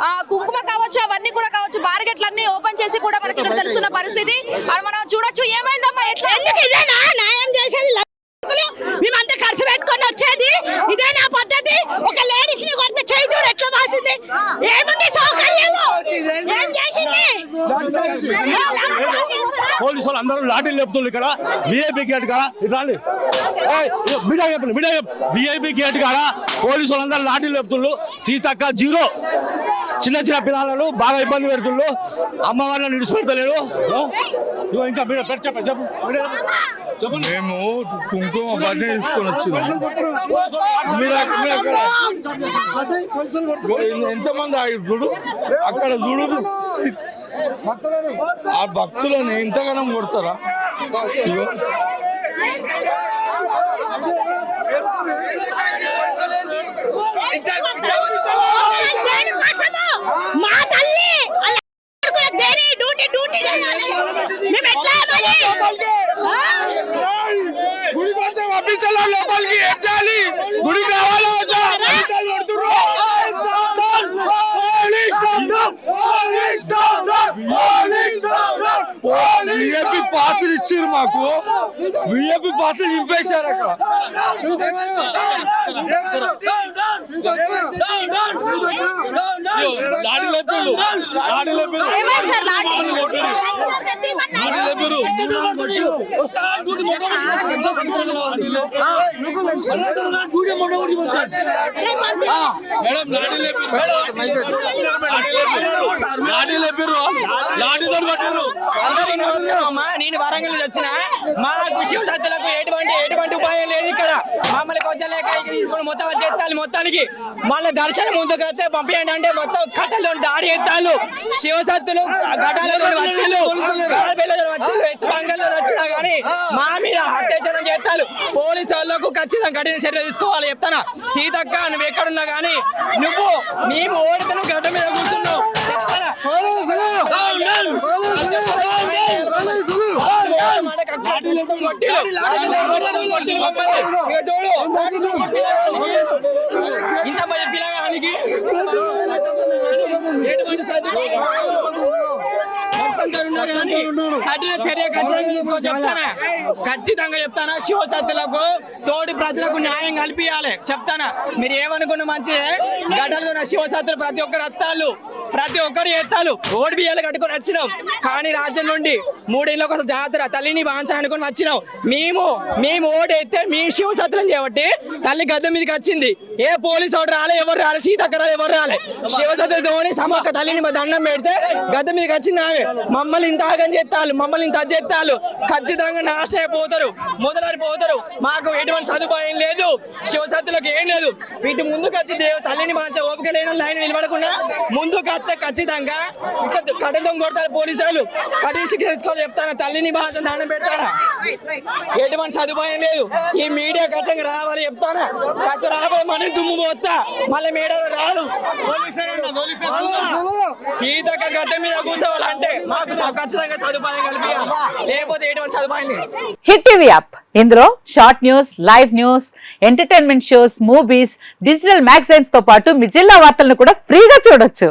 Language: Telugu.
ఆ, కుంకుమ కావచ్చు అవన్నీ కూడా కావచ్చు బార్గెట్లన్నీ ఓపెన్ చేసి కూడా మనకి ఇక్కడ తెలుస్తున్న పరిస్థితి. అది మనం చూడొచ్చు ఏమైందమ్మా ఎట్లా ఎందుకు ఇదేనా న్యాయం చేసేది? మేమంతా ఖర్చు పెట్టుకొని వచ్చేది? ఇదే నా పద్ధతి? ఒక లేడీస్ని కొడితే చేయి చూడు ఎట్లా వాసింది ఏముంది సౌకర్యాలు ఏం చేసింది? పోలీసు వాళ్ళు అందరూ లాఠీలు లేపుతున్నారు ఇక్కడ. విఐపి గేట్ కాడ. ఇటు రండి. ఏయ్, ఇదిగో మీడియా చెప్పండి మీడియా విఐపి గేట్ కాడ పోలీసు వాళ్ళందరూ లాఠీలు లేపుతున్నారు. సీతక్క జీరో. చిన్న చిన్న పిల్లలను బాగా ఇబ్బంది పెడుతున్నారు అమ్మవారిని? ఇదిగో ఇంకా చెప్పండి చెప్పు చెప్పండి మేము కుంకుమ బట్టలు తీసుకొని వచ్చినాం. ఎంతమంది ఆగి చూడు? అక్కడ చూడు ఆ భక్తులని ఇంతగానం కొడతారా ఇగో. మా తల్లి అలా కొడుకులకు దేని డ్యూటీ డ్యూటీ చేయాలి మేము ఎట్లా మరి? ఆ? గుడికి వచ్చే పంపించాలా లోపలికి ఏం చేయాలి గుడికి రావాలా వద్దా? పంపించాలి కొడుతుర్రు. విఐపి పాసులు ఇచ్చారు మాకు విఐపి పాసులు నింపేశారు అక్కడ లాఠీ లేపుతున్నారు లాఠీ లేపుతున్నారు ఏమైంది సార్ లాఠీ లాఠీ లేపుతున్నారు మేడం నేను వరంగల్ వచ్చిన. మాకు శివసత్తులకు ఎటువంటి ఎటువంటి ఉపాయం లేదు ఇక్కడ. మమ్మల్ని కొంచెం లేక ఇక్కడ తీసుకొని మొత్తం చేస్తాను మొత్తానికి మళ్ళీ దర్శనం ముందుకు వస్తే పంపించండి అంటే మొత్తం కట్టలతో దాడి ఎత్తాలు శివసత్తులు కట్టాలతో వచ్చిళ్ళు పిల్లలు వచ్చిళ్ళు వచ్చినా కానీ మా మీద అత్యాచారం చేస్తారు పోలీసు వాళ్ళకు ఖచ్చితంగా కఠిన చర్య తీసుకోవాలి చెప్తానా. సీతక్క నువ్వు ఎక్కడున్నా కానీ నువ్వు మేము ఓడితే నువ్వు గడ్డ మీద కూర్చున్నావు ఇంత మంది పిల్లగానికి ఖచ్చితంగా చెప్తానా. శివశక్తులకు తోటి ప్రజలకు న్యాయం కల్పించాలి చెప్తానా. మీరు ఏమనుకున్న మంచిదే. గడ్డలు శివశక్తులు ప్రతి ఒక్కరు అత్తాలు ప్రతి ఒక్కరు ఎత్తాలు ఓడి బియ్యాలు కట్టుకొని వచ్చినాం. కానీ రాజ్యం నుండి మూడేళ్ళ ఒక జాతర తల్లిని బాన్సర్ అనుకుని వచ్చినాం. మేము మేము ఓడి ఎత్తే మీ శివసత్తులను చేయబట్టి తల్లి గద్దె మీదకి వచ్చింది. ఏ పోలీసు ఓటు రాలే ఎవరు రాలే సీతక్క రాలే ఎవరు రాలే. శివసత్తులతోని సమక్క తల్లిని దండం పెడితే గద్దె మీదకి వచ్చింది ఆమె. మమ్మల్ని ఇంత ఆగం చేస్తాలు మమ్మల్ని ఇంత చేస్తాలు ఖచ్చితంగా నాశనం అయిపోతారు మొదలైపోతారు మాకు ఎటువంటి సదుపాయం లేదు శివసత్తులకు ఏం లేదు. వీటి ముందుకు వచ్చి తల్లిని మంచి ఓపిక లేని లైన్ నిలబడకుండా ముందుకు వస్తే ఖచ్చితంగా? ఇట్లా కఠిన కొడతారు పోలీసులు. కఠిన శిక్ష తీసుకోవాలి చెప్తాను తల్లిని భాష దానం పెడతారా? ఎటువంటి సదుపాయం లేదు. ఈ మీడియా ఖచ్చితంగా రావాలి చెప్తాను కాస్త రాబోయే మనం దుమ్ము పోతా మళ్ళీ మీడియాలో రాదు. సీతక్క గడ్డ మీద కూర్చోవాలంటే మాకు ఖచ్చితంగా సదుపాయం కల్పించాలి. లేకపోతే ఎటువంటి సదుపాయం లేదు. Hit TV app. ఇందులో short news live news entertainment shows movies digital మ్యాగజైన్స్తో పాటు మీ జిల్లా వార్తలను కూడా ఫ్రీగా చూడొచ్చు.